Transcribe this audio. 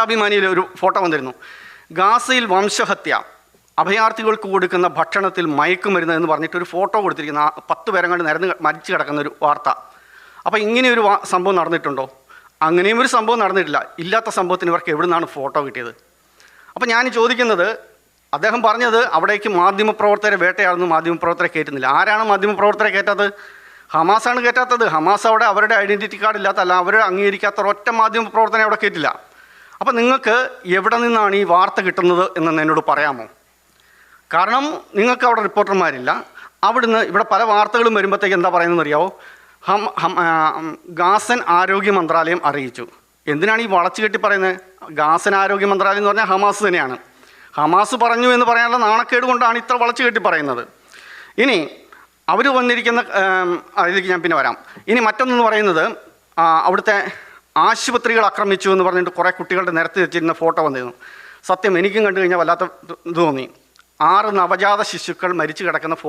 അഭിമാനിയിൽ ഒരു ഫോട്ടോ വന്നിരുന്നു. ഗാസയിൽ വംശഹത്യ. അഭയാർത്ഥികൾക്ക് കൊടുക്കുന്ന ഭക്ഷണത്തിൽ മയക്കുമരുന്ന് എന്ന് പറഞ്ഞിട്ട് ഒരു ഫോട്ടോ കൊടുത്തിരിക്കുന്ന. പത്ത് പേരെ കണ്ട് നിരന്ന് മരിച്ചു കിടക്കുന്ന ഒരു വാർത്ത. അപ്പോൾ ഇങ്ങനെ ഒരു സംഭവം നടന്നിട്ടുണ്ടോ? അങ്ങനെയും ഒരു സംഭവം നടന്നിട്ടില്ല. ഇല്ലാത്ത സംഭവത്തിന് ഇവർക്ക് എവിടെ നിന്നാണ് ഫോട്ടോ കിട്ടിയത്? അപ്പോൾ ഞാൻ ചോദിക്കുന്നത് അദ്ദേഹം പറഞ്ഞത് അവിടേക്ക് മാധ്യമപ്രവർത്തകരെ വേട്ടയാണെന്ന് മാധ്യമപ്രവർത്തകരെ കയറ്റുന്നില്ല. ആരാണ് മാധ്യമപ്രവർത്തകരെ കയറ്റാത്തത്? ഹമാസാണ് കയറ്റാത്തത്. ഹമാസ് അവിടെ അവരുടെ ഐഡന്റിറ്റി കാർഡ് ഇല്ലാത്ത അല്ല അവർ അംഗീകരിക്കാത്ത ഒറ്റ മാധ്യമപ്രവർത്തനം അവിടെ കയറ്റില്ല. അപ്പോൾ നിങ്ങൾക്ക് എവിടെ നിന്നാണ് ഈ വാർത്ത കിട്ടുന്നത് എന്ന് എന്നോട് പറയാമോ? കാരണം നിങ്ങൾക്ക് അവിടെ റിപ്പോർട്ടർമാരില്ല. അവിടുന്ന് ഇവിടെ പല വാർത്തകളും വരുമ്പോഴത്തേക്ക് എന്താ പറയുന്നത് അറിയാവോ? ഹം ഹം ഗാസൻ ആരോഗ്യ മന്ത്രാലയം അറിയിച്ചു. എന്തിനാണ് ഈ വളച്ചു കെട്ടി പറയുന്നത്? ഗാസൻ ആരോഗ്യ മന്ത്രാലയം എന്ന് പറഞ്ഞാൽ ഹമാസ് തന്നെയാണ്. ഹമാസ് പറഞ്ഞു എന്ന് പറയാനുള്ള നാണക്കേട് കൊണ്ടാണ് ഇത്ര വളച്ചു കെട്ടി പറയുന്നത്. ഇനി അവർ വന്നിരിക്കുന്ന അതിലേക്ക് ഞാൻ പിന്നെ വരാം. ഇനി മറ്റൊന്നെന്ന് പറയുന്നത് അവിടുത്തെ ആശുപത്രികൾ ആക്രമിച്ചു എന്ന് പറഞ്ഞിട്ട് കുറേ കുട്ടികളുടെ നിരത്തി വെച്ചിരുന്ന ഫോട്ടോ വന്നിരുന്നു. സത്യം എനിക്കും കണ്ടു കഴിഞ്ഞാൽ വല്ലാത്ത ഇത് തോന്നി. ആറ് നവജാത ശിശുക്കൾ മരിച്ചു കിടക്കുന്ന